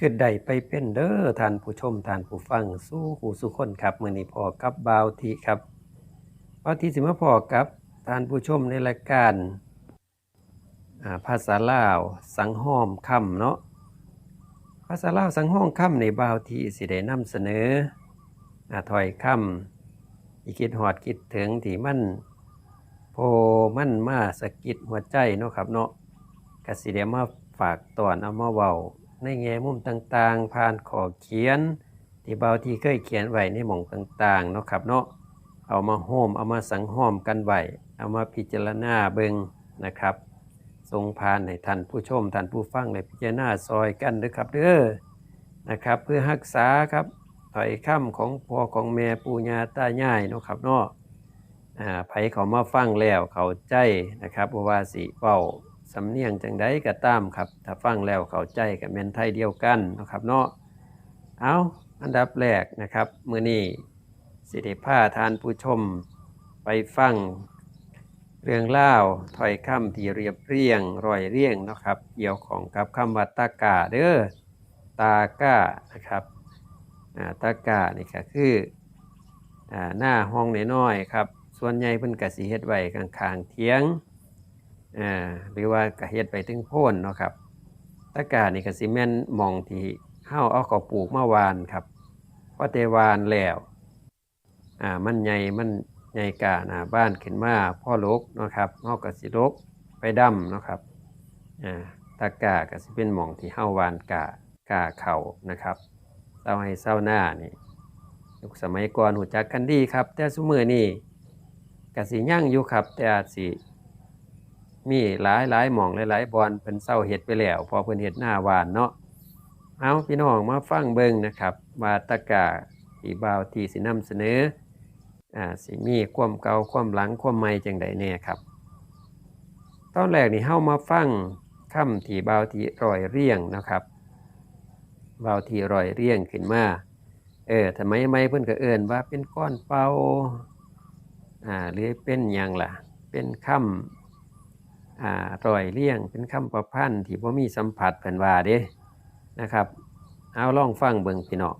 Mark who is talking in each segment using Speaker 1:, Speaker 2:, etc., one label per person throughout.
Speaker 1: คือได้ไปเป็นเด้อท่านผู้ชมท่านผู้ฟังสู้หูสู้คนครับมือนี้พอกับบาวทีครับบาวทีสิมาพอกับท่านผู้ชมในรายการภาษาลาว สังห้อมค่ำเนาะภาษาลาวสังห้อมค่ำในบาวทีสิได้นำเสนอถอยคำที่คิดฮอดคิดถึงที่มันโพมันมาสะกิดหัวใจเนาะครับเนาะกสิได้มาฝากตอนเอามาเว้า ในแง่มุมต่างๆ ผ่านขอเขียน ที่เบาที่เคยเขียนไว้ในหม่องต่างๆเนาะครับเนาะเอามาโฮมเอามาสังห้อมกันไว้เอามาพิจารณาเบิงนะครับ ทรงผ่านให้ท่านผู้ชมท่านผู้ฟังได้พิจารณาซอยกันด้อครับเด้อนะครับ เพื่อรักษาครับถอยคำของพ่อของแม่ปู่ย่าตายายเนาะครับเนาะอ่าไผเขามาฟังแล้วเขาใจนะครับว่าสิเว้า สำเนียงจังไดก็ตามครับ ถ้าฟังแล้วเข้าใจกับแม่นไทยเดียวกันนะครับเนาะเอาอันดับแรกนะครับมื้อนี้สิได้พาทานผู้ชมไปฟังเรื่องเล่าถอยคำที่เรียบเรียงรอยเรียงนะครับ เกี่ยวของกับคำว่าตากาเด้อตากานะครับอ่าตากานี่ก็คืออหน้าห้องน้อยๆครับ ส่วนใหญ่เพิ่นก็สิเฮ็ดไว้ข้างๆเถียง อ่าหรือว่ากระเฮ็ดไปถึงโพ่นเนาะครับตะกร้านี่ก็สิแม่นมองที่เฮาเอาเขาปลูกมาวานครับพอแต่วานแล้วอ่ามันใหญ่มันใหญ่กาหน้าบ้านขึ้นมาพ่อลกเนาะครับเฮาก็สิลกไปดำเนาะครับอ่าตะกร้าก็สิเป็นหมองที่เฮาวานกากาเขานะครับเศร้าให้เศร้าหน้านี่ยุคสมัยก่อนหูจักกันดีครับ แต่ซุมื้อนี้ก็สิยั่งอยู่ครับ แต่อาจสิ มีหลายหลายหม่องหลายๆบอนเพิ่นเศร้าเฮ็ดไปแล้ว พอเพิ่นเฮ็ดหน้าหวานเนาะเอาพี่น้องมาฟังเบิงนะครับวาตะกาที่บ่าวที่สินำเสนออ่าสิมีความเก่าความหลังความใหม่จังใดแน่ครับ ตอนแรกนี่เฮามาฟังคำที่บาวที่รอยเรียงนะครับบาวที่รอยเรียงขึ้นมาเออทำไมไม่เพิ่อนก็เอินว่าเป็นก้อนเป่าอ่าหรือเป็นยังล่ะ เป็นคำ อ่ารอยเลี่ยงเป็นคำประพันธ์ที่บ่มีสัมผัสเพิ่นว่าเด้นะครับ เอาลองฟังเบิ่งพี่น้อง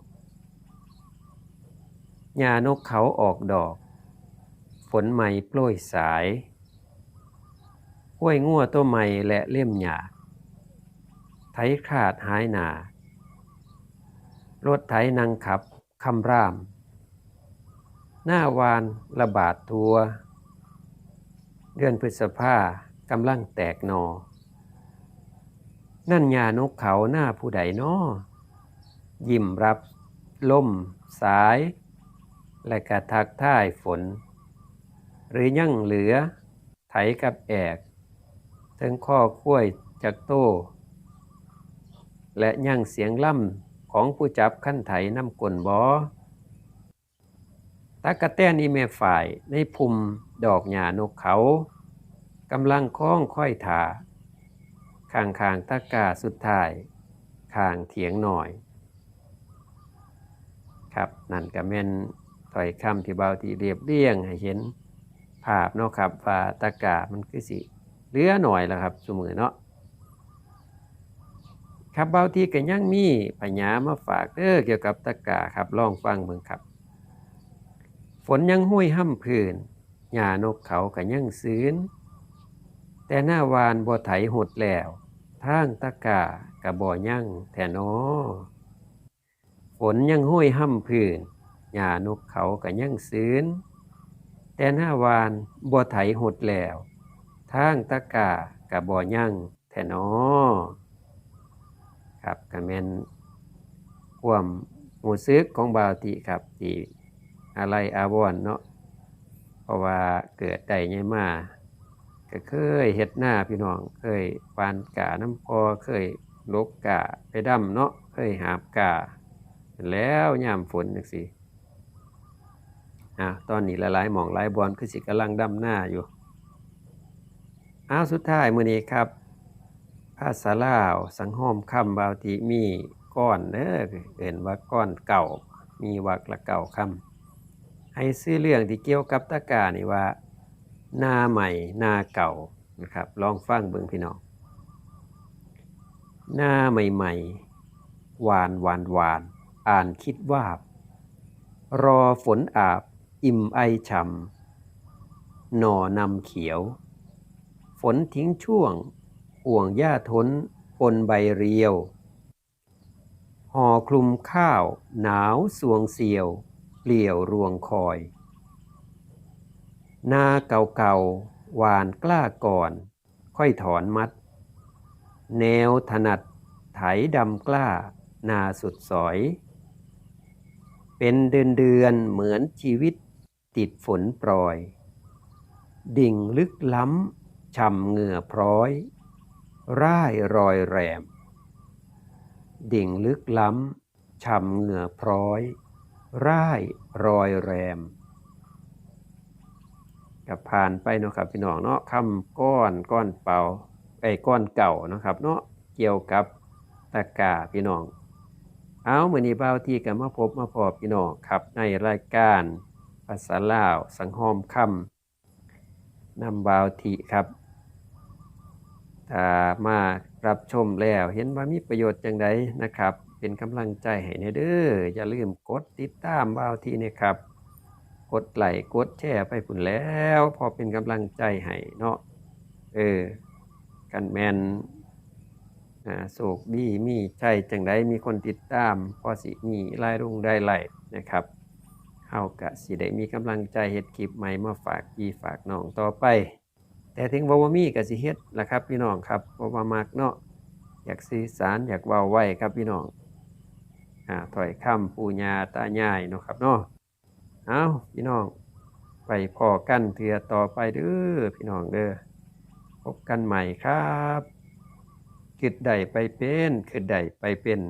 Speaker 1: หญ้านกเขาออกดอก ฝนใหม่โปรยสายห้วยงัวตัวใหม่และเล่มหญ้าไถขาดหายหนารถไถนังขับคำราม หน้าวานระบาดทัว เดือนพฤษภา กำลังแตกหนอ นั่นยานกเขาหน้าผู้ใดนอยิ้มรับล่มสาย และกระทักท่ายฝน หรือยั่งเหลือ ไถกับแอกถึงข้อคุ้ยจากโต้และยั่งเสียงล่ำของผู้จับขั้นไถน้ำกลนบอตากะแตนอีเมฝ่ายในภูมิดอกหญ้านกเขา กำลังคล้องค่อยถาข้างข้างตะกาสุดท้ายข้างเถียงหน่อย ครับนั่นก็แม่นถ้อยคำที่เบาที่เรียบเรียงให้เห็นภาพเนาะครับว่าตะกามันคือสิเลือหน่อยแล้วครับสมือเนาะครับเบาที่ก็ยังมีปัญามาฝากเด้อเกี่ยวกับตะกาครับลองฟังเบิ่งครับ ฝนยังห้วยห้ำพื้นหญ้านกเขาก็ยังซื้น แต่หน้าวานบ่ไถหดแล้วทางตะกากะบ่ยั่งแท่นอฝนยังห้วยห้ำพื้นหญ้านกเขาก็ยังซื้น แต่หน้าวานบ่ไถหดแล้วทางตะกากะบ่ยั่งแท่นอครับก็แม่นความรู้สึกของบาวติครับที่อะไรอาวรณ์เนาะเพราะว่าเกิดได้ใหญ่มา ก็เคยเฮ็ดหน้าพี่น้อง เคยปานกาน้ำพอเคยลกกาไปดำเนาะเคยหาบกาแล้วยามฝนจังซี่อะตอนนี้หลายๆหมองหลายบอนคือสิกำลังดำหน้าอยู่อ้าวสุดท้ายมือนี้ครับภาษาลาวสังหอมคำบาวติมีก้อนเด้อเห็นว่าก้อนเก่ามีวักละเก่าคำให้ซื้อเรื่องที่เกี่ยวกับตะกานี่ว่า น้าใหม่หน้าเก่านะครับ ลองฟังเบิ่งพี่น้องหน้าใหม่หวานหวานหวาน อ่านคิดว่าบ รอฝนอาบ อิ่มไอฉ่ำหน่อนำเขียว ฝนทิ้งช่วงห่วงหญ้าท้นปนใบเรียว ห่อคลุมข้าว หนาวสวงเสียว เปลี่ยวรวงคอย นาเก่าๆ หวานกล้าก่อน ค่อยถอนมัด แนวถนัดไถดำกล้า นาสุดสอย เป็นเดือนเดือนเหมือนชีวิตติดฝนปรอย ดิ่งลึกล้ำช่ำเหงื่อพร้อย ร่ายรอยแรม ดิ่งลึกล้ำช่ำเหงื่อพร้อย ร่ายรอยแรม กับผ่านไปเนาะครับพี่น้องเนาะคำก้อนก้อนเป่าไอ้ก้อนเก่าเนาะครับ เนาะเกี่ยวกับตะกร้าพี่น้อง เอาเมื้อนี้บ่าที่ก็มาพบมาพบพี่น้องครับ ในรายการภาษาลาว สังหอมคำนำบาวทีครับามารับชมแล้วเห็นว่ามีประโยชน์จังไดนะครับ เป็นกำลังใจให้แน่เด้ออย่าลืมกดติดตามบาวทีนะครับ กดไลค์กดแชร์ไปพุ่นแล้ว พอเป็นกำลังใจให้เนาะเออ กันแมนอ่าโศกดีมีใจจังไดมีคนติดตาม พอสิมีรายรุ่งได้ไหลนะครับเฮากะสิได้มีกำลังใจเฮ็ดคลิปใหม่มาฝากพี่ฝากน้องต่อไป แต่ถึงว่าบ่ามีก็สิเฮ็ดล่ะครับพี่น้องครับเพราว่ามักเนาะอยากสื่อสารอยากเว้าไว้ครับพี่น้องอ่าถอยคำปู่ย่าตายายเนาะครับเนาะ เอาพี่น้อง ไปพอกันเถือต่อไปเด้อพี่น้องเด้อพบกันใหม่ครับคิดใดไปเป็นคิดใดไปเป็น